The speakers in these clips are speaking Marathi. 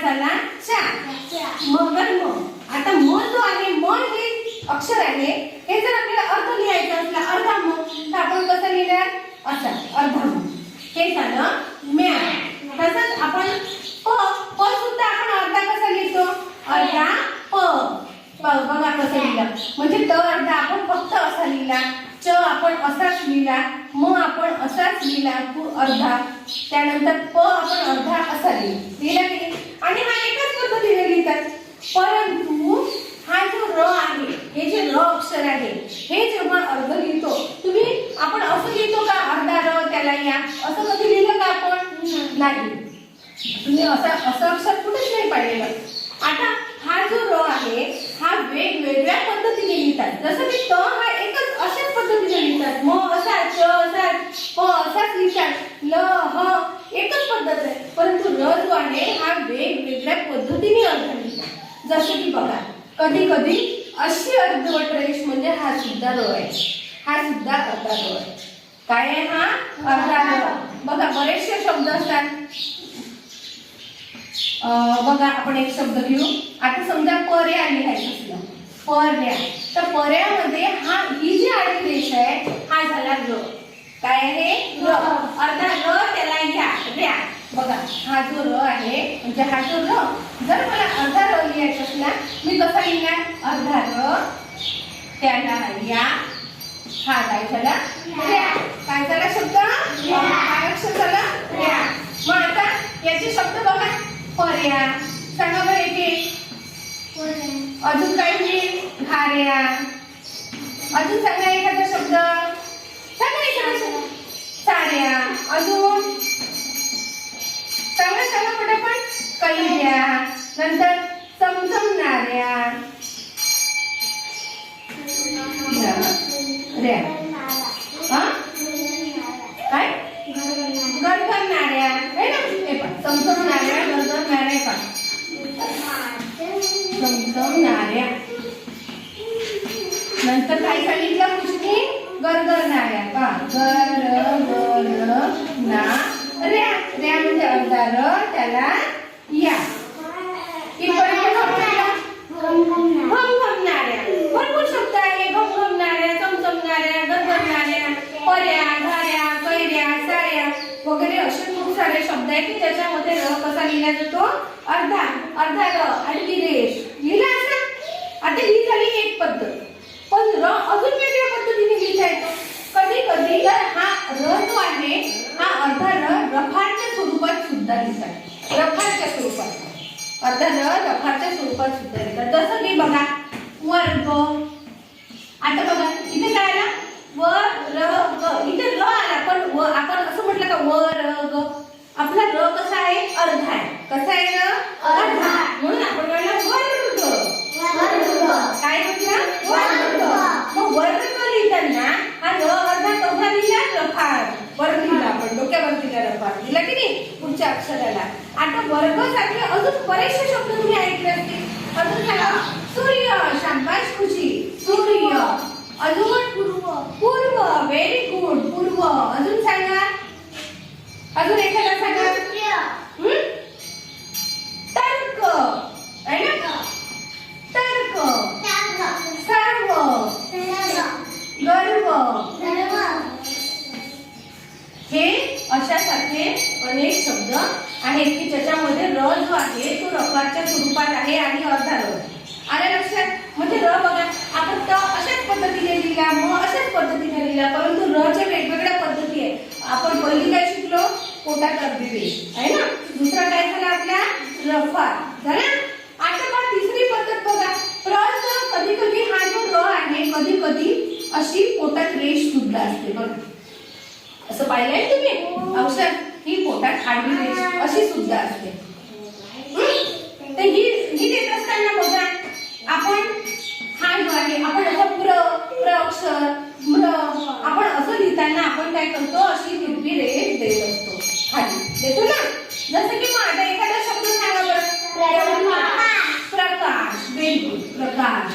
झाला चा. मग. म आता म जो आहे म हे अक्षर आहे हे जर आपल्याला अर्ध लिहायचं असलं अर्धा म तर आपण कसं लिहिणार? असा अर्धा म हे झालं म्या तसंच आपण प प सुद्धा आपण अर्धा कसा लिहितो? अर्धा प. बघा कसं लिहिलं. म्हणजे त अर्धा आपण फक्त असा लिहिला. च आपण असाच लिहिला. म आपण असाच लिहिला. अर्धा. त्यानंतर प आपण अर्धा असा लिहिला. लिहिला की? आणि हा एकाच पद्धतीने लिहितात परंतु हा जो र आहे हे जे र अक्षर आहे हे जेव्हा अर्ध लिहितो तुम्ही आपण असं लिहितो का अर्धा र त्याला या असं कधी लिहिलं का आपण? नाही. तुम्ही असं असं अक्षर कुठेच नाही पाहिलेलं. आता हा जो र आहे हा वेगवेगळ्या पद्धतीने लिहितात. जसं की त हा एकच अशाच पद्धतीने लिहितात. म असा च असा प असाच लिहितात. ल ह एकच पद्धत आहे. परंतु र जो आहे हा वेगवेगळ्या पद्धतीने अर्थ लिहितात. जसं की बघा कधी कधी अशी अर्धवट रेष म्हणजे हा सुद्धा र आहे. हा सुद्धा अर्धा र आहे. काय आहे हा? अर्धा र. बघा बरेचसे शब्द असतात. बघा आपण एक शब्द घेऊ. आता समजा पर्या लिहायचं असलं. पर्या. तर पर्यामध्ये हा ही जी आडवी रेष आहे हा झाला र. काय आहे र. अर्धा र त्याला घ्या ऱ्या. बघा हा जो र आहे म्हणजे हा जो र जर मला अर्धा र लिहायचा असला मी कसा लिहिणार? अर्धा र त्याला या. हा काय झाला? ऱ्या. काय झाला शब्द? काय अक्षर झाला ऱ्या. मग आता याचे शब्द बघा. पर्या. सांगा बरं एक एक अजून काय घाऱ्या अजून सांगा एखादा शब्द. चमचमणाऱ्या नंतर काय सांगितलं? पुष्टी गरगरणाऱ्या का गर गर ना ऱ्या ऱ्या म्हणजे अर्धा र त्याला या. इकडे घमघमणाऱ्या भरपूर शब्द आहे. घमघमणाऱ्या चमचमणाऱ्या गरगरणाऱ्या पर्या घाऱ्या कैऱ्या साऱ्या. वगैरे असे सारे शब्द आहेत की त्याच्यामध्ये र कसा लिहिला जातो? अर्धा अर्धा र आणि रेष लिहिला असा? आता ही झाली एक पद्धत. पण र अजून वेगळ्या पद्धतीने लिहिता येतो. कधी कधी तर हा र जो आहे हा अर्धा र रफारच्या स्वरूपात सुद्धा लिहितात रफारच्या स्वरूपात. अर्धा र रफारच्या स्वरूपात सुद्धा लिहितात जसं की बघा वर्ग आता बघा इथे काय आला? व र ग. इथे र आला पण व आपण असं म्हटलं का व र ग. आपला र कसा आहे? अर्धा आहे. कसा आहे र? अर्धा. म्हणून आपण म्हणलं वर्ग काय म्हटलं? वर्ग मग वर्ग लिहिताना हा र अर्धा कसा लिहिला? रफार वर लिहिला आपण. डोक्यावर लिहिला रफार लिहिला की नाही? पुढच्या अक्षराला. आता वर्ग सारखे अजून बरेचसे शब्द तुम्ही ऐकले असतील. अजून सांगा. सूर्य शाबाश खुशी. सूर्य. अजून पूर्व. पूर्व. व्हेरी गुड पूर्व. अजून सांगा. अजून एखादा सांगा? तर्क आहे ना? तर्क सर्व गर्व. हे अशासारखे अनेक शब्द आहेत की ज्याच्यामध्ये र जो आहे तो रफारच्या स्वरूपात आहे आणि अर्धा र आल्या लक्षात? म्हणजे र बघा आपण त अशाच पद्धतीने लिहिला म अशाच पद्धतीने लिहिला परंतु र च्या कोणता डब्ल्यूबी आहे ना? दुसरा काय झाला आपल्या? रफा झाला? आता मग तिसरी पद्धत बघा. प्रश्न कधी कधी हा जो र आहे कधी कधी अशी पोटात रेष सुद्धा असते. बघा. असं पाहिलंय तुम्ही? अक्षर ही पोटात आडवी रेष अशी सुद्धा असते. तर ही ही देत असताना बघा आपण हा जो आहे आपण असं प्र प्र अक्षर आपण असं लिहिताना आपण काय करतो? अशी हिरवी रेष देत असतो. देतो ना? जसं की आता एखादा शब्द सांगा बरं. प्रकाश. गुड प्रकाश.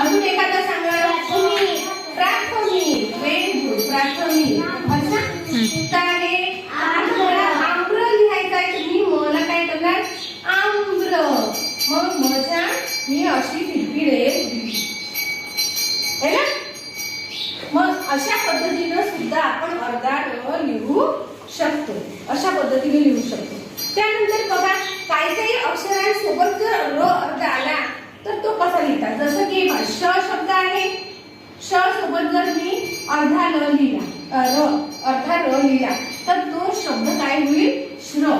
अजून एखादा सांगा? प्राथमिक. प्राथमिक. व्हेरी गुड प्राथमिक अच्छा काय आहे मला आम्र लिहायचं आहे तुम्ही मला काय करणार आम्र मग मजा मी अशी तिरपी रेष दिली है ना मग अशा पद्धतीनं सुद्धा आपण अर्धा र लिहू शकतो अशा पद्धतीने लिहू शकतो. त्यानंतर बघा काही काही अक्षरांसोबत जर र अर्ध आला तर तो कसा लिहितात? जसं की श शब्द आहे. श सोबत जर मी अर्धा ल लिहिला र अर्धा र लिहिला तर तो शब्द काय होईल? श्र.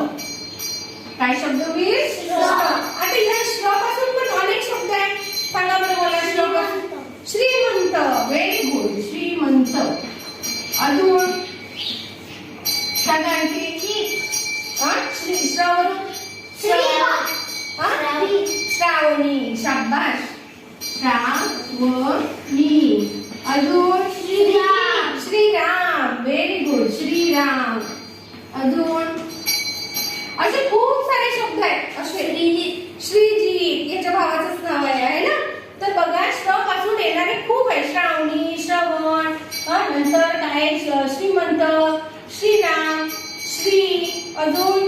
काय शब्द होईल? श्र. आता या श्रपासून पण अनेक शब्द आहेत. सांगा बरं मला श्रपासून श्रीमंत. व्हेरी गुड श्रीमंत. अजून? सांगा? श्री श्रावण हा? श्रावणी शाबाश श्रावणी. अजून Shriram. Shriram. Very good Shriram. अजून असे खूप सारे शब्द आहेत. असे श्रीजी याच्या भावाचंच नाव आहे आहे ना तर बघा श्रपासून येणारे खूप आहे श्रावणी श्रवण हा, नंतर काय श- श्रीमंत श्रीराम अजून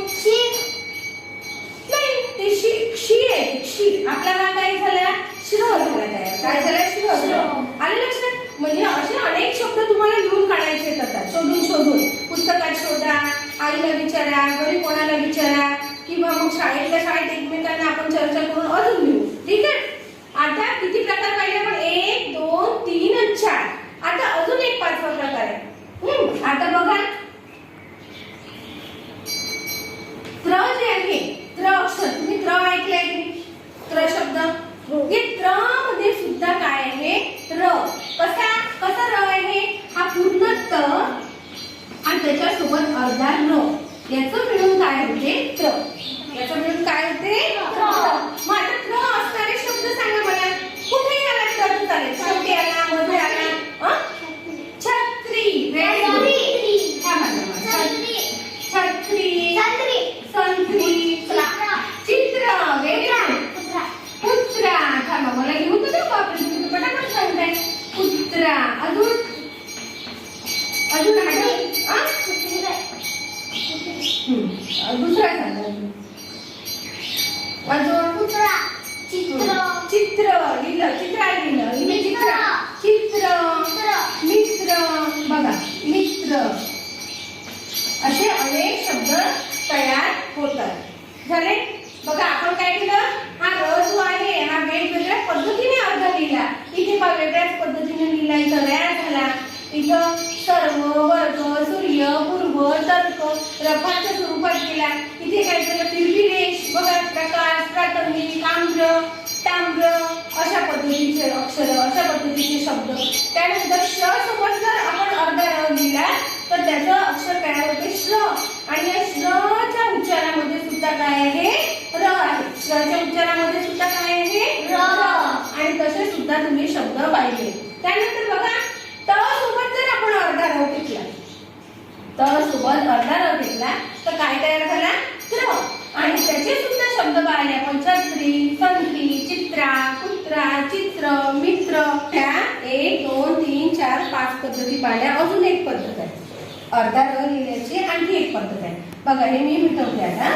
नाही ते शी शी आहे शी. आपला हा काय झाला श्र झाला काय झाला? श्र. आले लक्षात? म्हणजे असे अनेक शब्द तुम्हाला लिहून काढायचे येतात शोधून शोधून. पुस्तकात शोधा आईला विचारा घरी कोणाला विचारा किंवा मग शाळेतल्या शाळेत एकमेकांना आपण चर्चा करून अजून लिहू. ठीक आहे? आता किती प्रकार पाहिले आपण? एक दोन तीन चार. आता अजून एक पाचवा प्रकार आहे हम्म, आता बघा. त्र जे आहे त्र अक्षर. तुम्ही त्र ऐकलंय की त्र शब्द? हो. हे. त्रमध्ये सुद्धा काय आहे? र. कसा कसा र आहे? हा पूर्ण त आणि त्याच्यासोबत अर्धा र. याचं मिळून काय होते? त्र स्वरूपात केला इथे काय तिरपी रेष बघा प्रकाश प्राथमिक आम्र ताम्र अशा पद्धतीचे अक्षर अशा पद्धतीचे शब्द. त्यानंतर श सोबत जर आपण अर्धा र लिहिला तर त्याचं अक्षर काय होते? श्र. आणि या श्रच्या उच्चारामध्ये सुद्धा काय आहे? र आहे. श्रच्या उच्चारामध्ये सुद्धा काय आहे? र. आणि तसे सुद्धा तुम्ही शब्द पाहिले त्यानंतर बघा त सोबत जर आपण अर्धा र घेतला तर सोबत अर्धा र घेतला तर काय तयार झाला? स्त्र आणि त्याचे सुद्धा शब्द पाहिले आपण. छत्री संत्री चित्रा कुत्रा चित्र मित्र. ह्या एक दोन तीन चार पाच पद्धती पाहिल्या. अजून एक पद्धत आहे. अर्धा र लिहिण्याची आणखी एक पद्धत आहे. बघा हे मी मिटवते आता.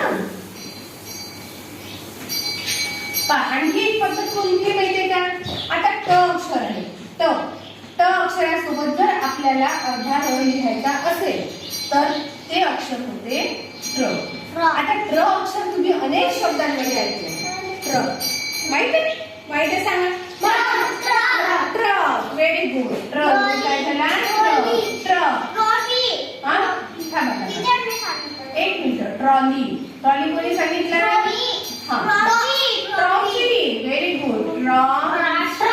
आणखी एक पद्धत कोणती आहे माहितीये का? आता ट अक्षर आहे. ट. ट अक्षरासोबत जर आपल्याला अर्धा र लिहायचा असेल तर ते अक्षर होते ट्र. आता ट्र अक्षर तुम्ही अनेक शब्दांमध्ये ऐकले. ट्र. माहिती आहे? माहिती आहे सांगा. ट्रक व्हेरी गुड ट्रक काय झाला? ट्रक ट्रक हा? एक मिनिट. ट्रॉली. ट्रॉली कोणी सांगितलं हा ट्रॉफी व्हेरी गुड ट्रॉ राष्ट्र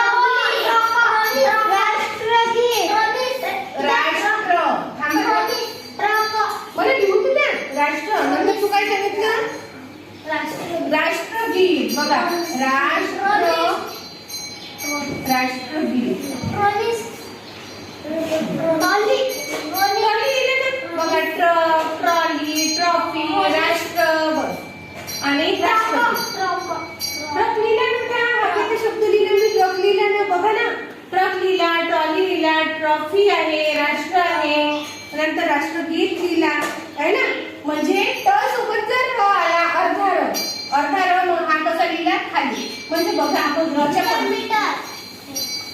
थांबा मला लिहून द्या राष्ट्र म्हणजे तू काय सांगितलं राष्ट्रगीत. बघा. राष्ट्र राष्ट्रगीत. बघा ट्रक ट्रॉली ट्रॉफी राष्ट्र आणि ट्रक लिहिला ना त्या वाक्याचा शब्द लिहिला मी. ट्रक लिहिला ना बघा ना. ट्रक लिहिला ट्रॉली लिहिला ट्रॉफी आहे राष्ट्र आहे. नंतर राष्ट्रगीत लिहिला. आहे ना? म्हणजे ट सोबत अर्धा र अर्धा र मग हा कसा लिहिला खाली. म्हणजे बघा आपण रच्या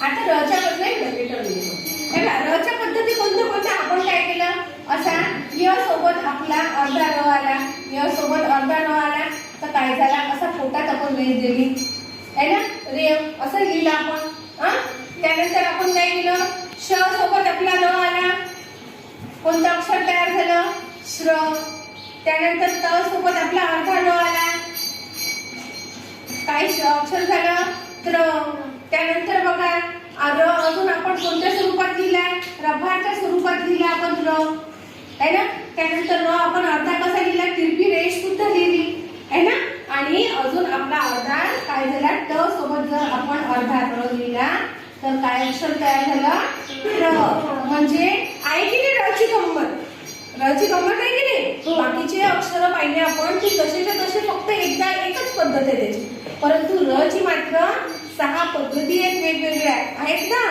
आता रच्या पद्धती बघा, रच्या पद्धती कोणत्या कोणत्या? आपण काय केलं? असा य सोबत आपला अर्धा र आला. य सोबत अर्धा र आला. तर काय झाला? असा पोटात आपण रेष दिली. है ना? रेव असं लिहिलं आपण. हा? त्यानंतर आपण काय केलं? श सोबत आपला र आला. कोणतं अक्षर तयार झालं? श्र. त्यानंतर त सोबत आपला अर्धा ड आला. काय अक्षर झालं त्र त्यानंतर बघा र अजून आपण कोणत्या स्वरूपात लिहिला रभाच्या स्वरूपात लिहिला आपण र. है ना? त्यानंतर र आपण अर्धा कसा लिहिला? तिरपी रेष सुद्धा लिहिली. है ना? आणि अजून आपला अर्धा काय झाला? ट सोबत जर आपण अर्धा र लिहिला तर काय अक्षर तयार झालं? र. म्हणजे आहे की नाही रची गंमत रची गंमत आहे की नाही? बाकीचे अक्षर पाहिले आपण की तसेच्या तसे फक्त एकदा एकच पद्धत आहे त्याची परंतु र ची मात्र सहा पद्धती आहेत वेगवेगळ्या. आहेत ना?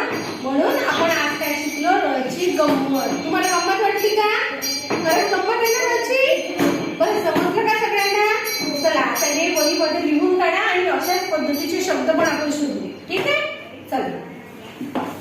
म्हणून आपण आज काय शिकलो? र ची गंमत. तुम्हाला गंमत वाटली का? खरंच गंमत आहे ना रची बरं समजलं का सगळ्यांना? चला आता हे वहीमध्ये लिहून काढा आणि अशाच पद्धतीचे शब्द पण आपण शोधू ठीक आहे? चला.